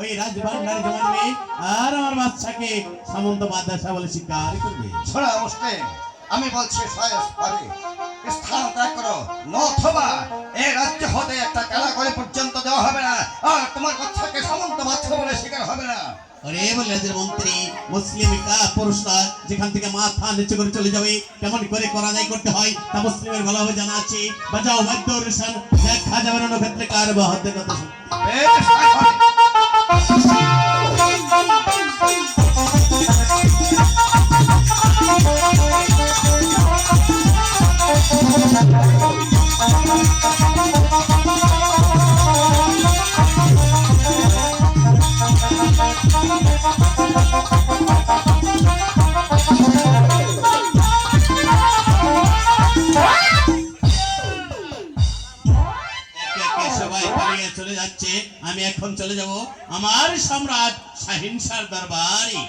ওই রাজভান্ডারে আর আমার বাচ্চাকে সামন্ত বাদশা বলে স্বীকার করবে। শোনা মুসলিম আমি বলছি স্থান ত্যাগ করো নথবা এই রাজ্য হতে একটা কারাগরি পর্যন্ত দেওয়া হবে না আর তোমার বাচ্চাকে সামন্ত বাচ্চা বলে স্বীকার হবে না। আরে বলে রাজের মন্ত্রী মুসলিম পুরুষরা যেখান থেকে মাথা নিচু করে চলে যাবে কেমন করে করা যায় করতে হয় তা মুসলিমের ভালোভাবে জানা আছে। বাজাও বাদ্য রেশন দেখা যাবে না ক্ষেত্রে কার বা হাতে কথা চলে যাচ্ছে আমি এখন চলে যাব আমার সম্রাট শাহিনশার দরবারে।